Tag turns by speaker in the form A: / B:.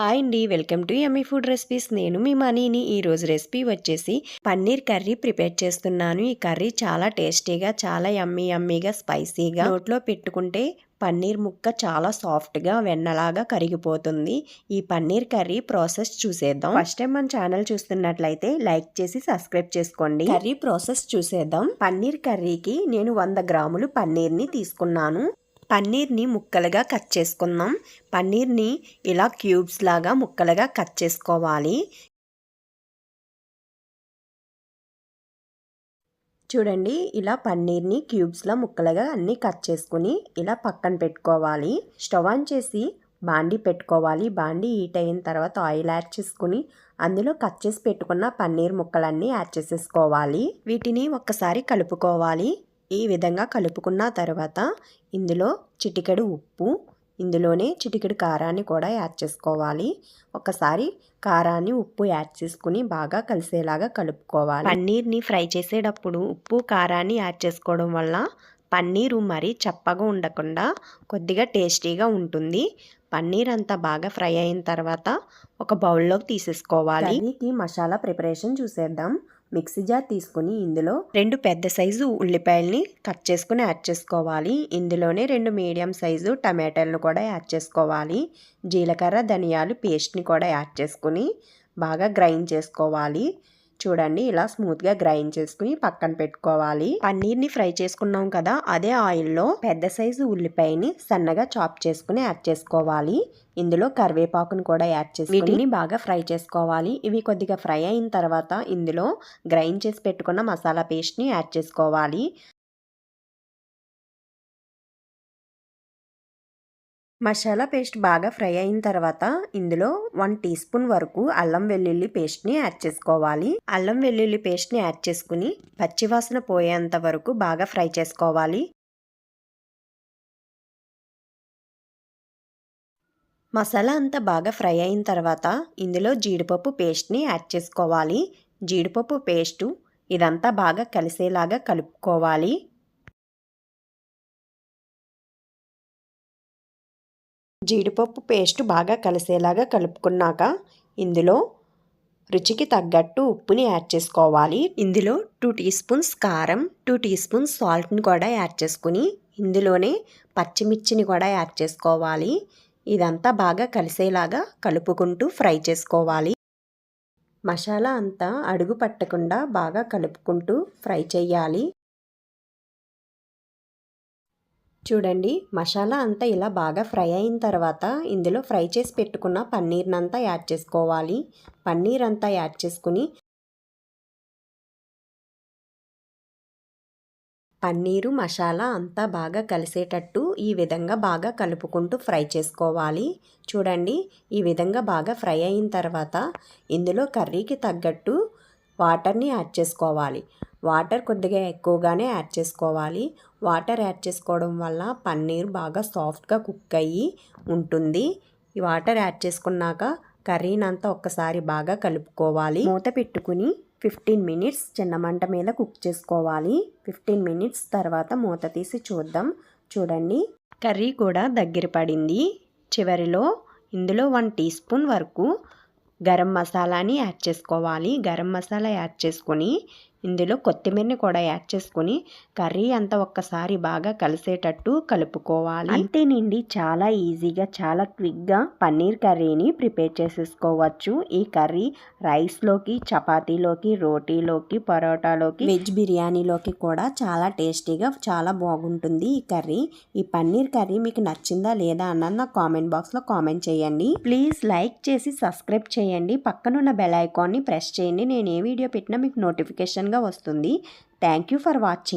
A: Hi అండి. Welcome to yummy food recipes. నేను మీ మనీని. ఈరోజు రెసిపీ వచ్చేసి పన్నీర్ కర్రీ ప్రిపేర్ చేస్తున్నాను. ఈ కర్రీ చాలా టేస్టీగా చాలా యమ్మీ యమ్మీగా స్పైసీగా నోట్లో పెట్టుకుంటే పన్నీర్ ముక్క చాలా సాఫ్ట్గా వెన్నలాగా కరిగిపోతుంది. ఈ పన్నీర్ కర్రీ ప్రాసెస్ చూసేద్దాం. ఫస్ట్ టైం మన ఛానల్ చూస్తున్నట్లయితే లైక్ చేసి సబ్స్క్రైబ్ చేసుకోండి. కర్రీ ప్రాసెస్ చూసేద్దాం. పన్నీర్ కర్రీకి నేను వంద గ్రాములు పన్నీర్ని తీసుకున్నాను. పన్నీర్ని ముక్కలుగా కట్ చేసుకుందాం. పన్నీర్ని ఇలా క్యూబ్స్ లాగా ముక్కలుగా కట్ చేసుకోవాలి. చూడండి ఇలా పన్నీర్ని క్యూబ్స్లా ముక్కలుగా అన్నీ కట్ చేసుకుని ఇలా పక్కన పెట్టుకోవాలి. స్టవ్ ఆన్ చేసి బాండీ పెట్టుకోవాలి. బాండీ హీట్ అయిన తర్వాత ఆయిల్ యాడ్ చేసుకుని అందులో కట్ చేసి పెట్టుకున్న పన్నీర్ ముక్కలన్నీ యాడ్ చేసేసుకోవాలి. వీటిని ఒక్కసారి కలుపుకోవాలి. ఈ విధంగా కలుపుకున్న తర్వాత ఇందులో చిటికెడు ఉప్పు ఇందులోనే చిటికెడు కారాన్ని కూడా యాడ్ చేసుకోవాలి. ఒకసారి కారాన్ని ఉప్పు యాడ్ చేసుకుని బాగా కలిసేలాగా కలుపుకోవాలి. పన్నీర్ని ఫ్రై చేసేటప్పుడు ఉప్పు కారాన్ని యాడ్ చేసుకోవడం వల్ల పన్నీరు మరీ చప్పగా ఉండకుండా కొద్దిగా టేస్టీగా ఉంటుంది. పన్నీర్ అంతా బాగా ఫ్రై అయిన తర్వాత ఒక బౌల్లోకి తీసేసుకోవాలి. మసాలా ప్రిపరేషన్ చూసేద్దాం. మిక్సీ జార్ తీసుకుని ఇందులో రెండు పెద్ద సైజు ఉల్లిపాయల్ని కట్ చేసుకుని యాడ్ చేసుకోవాలి. ఇందులోనే రెండు మీడియం సైజు టమాటాలను కూడా యాడ్ చేసుకోవాలి. జీలకర్ర ధనియాలు పేస్ట్ని కూడా యాడ్ చేసుకుని బాగా గ్రైండ్ చేసుకోవాలి. చూడండి. ఇలా స్మూత్గా గ్రైండ్ చేసుకుని పక్కన పెట్టుకోవాలి. పన్నీర్ని ఫ్రై చేసుకున్నాం కదా అదే ఆయిల్లో పెద్ద సైజు ఉల్లిపాయని సన్నగా చాప్ చేసుకుని యాడ్ చేసుకోవాలి. ఇందులో కరివేపాకును కూడా యాడ్ చేసి వీటిని బాగా ఫ్రై చేసుకోవాలి. ఇవి కొద్దిగా ఫ్రై అయిన తర్వాత ఇందులో గ్రైండ్ చేసి పెట్టుకున్న మసాలా పేస్ట్ని యాడ్ చేసుకోవాలి. మసాలా పేస్ట్ బాగా ఫ్రై అయిన తర్వాత ఇందులో వన్ టీ స్పూన్ వరకు అల్లం వెల్లుల్లి పేస్ట్ని యాడ్ చేసుకోవాలి. అల్లం వెల్లుల్లి పేస్ట్ని యాడ్ చేసుకుని పచ్చివాసన పోయేంత వరకు బాగా ఫ్రై చేసుకోవాలి. మసాలా అంతా బాగా ఫ్రై అయిన తర్వాత ఇందులో జీడిపప్పు పేస్ట్ని యాడ్ చేసుకోవాలి. జీడిపప్పు పేస్టు ఇదంతా బాగా కలిసేలాగా కలుపుకోవాలి. జీడిపప్పు పేస్ట్ బాగా కలిసేలాగా కలుపుకున్నాక ఇందులో రుచికి తగ్గట్టు ఉప్పుని యాడ్ చేసుకోవాలి. ఇందులో టూ టీ స్పూన్స్ కారం టూ టీ స్పూన్స్ సాల్ట్ని కూడా యాడ్ చేసుకుని ఇందులోనే పచ్చిమిర్చిని కూడా యాడ్ చేసుకోవాలి. ఇదంతా బాగా కలిసేలాగా కలుపుకుంటూ ఫ్రై చేసుకోవాలి. మసాలా అంతా అడుగు పట్టకుండా బాగా కలుపుకుంటూ ఫ్రై చేయాలి. చూడండి మసాలా అంతా ఇలా బాగా ఫ్రై అయిన తర్వాత ఇందులో ఫ్రై చేసి పెట్టుకున్న పన్నీర్నంతా యాడ్ చేసుకోవాలి. పన్నీర్ అంతా యాడ్ చేసుకుని పన్నీరు మసాలా అంతా బాగా కలిసేటట్టు ఈ విధంగా బాగా కలుపుకుంటూ ఫ్రై చేసుకోవాలి. చూడండి ఈ విధంగా బాగా ఫ్రై అయిన తర్వాత ఇందులో కర్రీకి తగ్గట్టు వాటర్ని యాడ్ చేసుకోవాలి. వాటర్ కొద్దిగా ఎక్కువగానే యాడ్ చేసుకోవాలి. వాటర్ యాడ్ చేసుకోవడం వల్ల పన్నీర్ బాగా సాఫ్ట్గా కుక్ అయ్యి ఉంటుంది. ఈ వాటర్ యాడ్ చేసుకున్నాక కర్రీనంతా ఒక్కసారి బాగా కలుపుకోవాలి. మూత పెట్టుకుని ఫిఫ్టీన్ మినిట్స్ చిన్న మంట మీద కుక్ చేసుకోవాలి. ఫిఫ్టీన్ మినిట్స్ తర్వాత మూత తీసి చూద్దాం. చూడండి. కర్రీ కూడా దగ్గర పడింది. చివరిలో ఇందులో వన్ టీ స్పూన్ వరకు గరం మసాలాని యాడ్ చేసుకోవాలి. గరం మసాలా యాడ్ చేసుకొని ఇందులో కొత్తిమీరని కూడా యాడ్ చేసుకొని కర్రీ అంతా ఒక్కసారి బాగా కలిసేటట్టు కలుపుకోవాలి. అంతేనండి చాలా ఈజీగా చాలా క్విక్గా పన్నీర్ కర్రీని ప్రిపేర్ చేసేసుకోవచ్చు. ఈ కర్రీ రైస్లోకి చపాతీలోకి రోటీలోకి పరోటాలోకి వెజ్ బిర్యానీలోకి కూడా చాలా టేస్టీగా చాలా బాగుంటుంది ఈ కర్రీ. ఈ పన్నీర్ కర్రీ మీకు నచ్చిందా లేదా అన్నది నా కామెంట్ బాక్స్లో కామెంట్ చేయండి. ప్లీజ్ లైక్ చేసి సబ్స్క్రైబ్ చేయండి. పక్కనున్న బెల్ ఐకాన్ని ప్రెస్ చేయండి. నేను ఏ వీడియో పెట్టినా మీకు నోటిఫికేషన్ నోటిఫికేషన్గా వస్తుంది. Thank you for watching.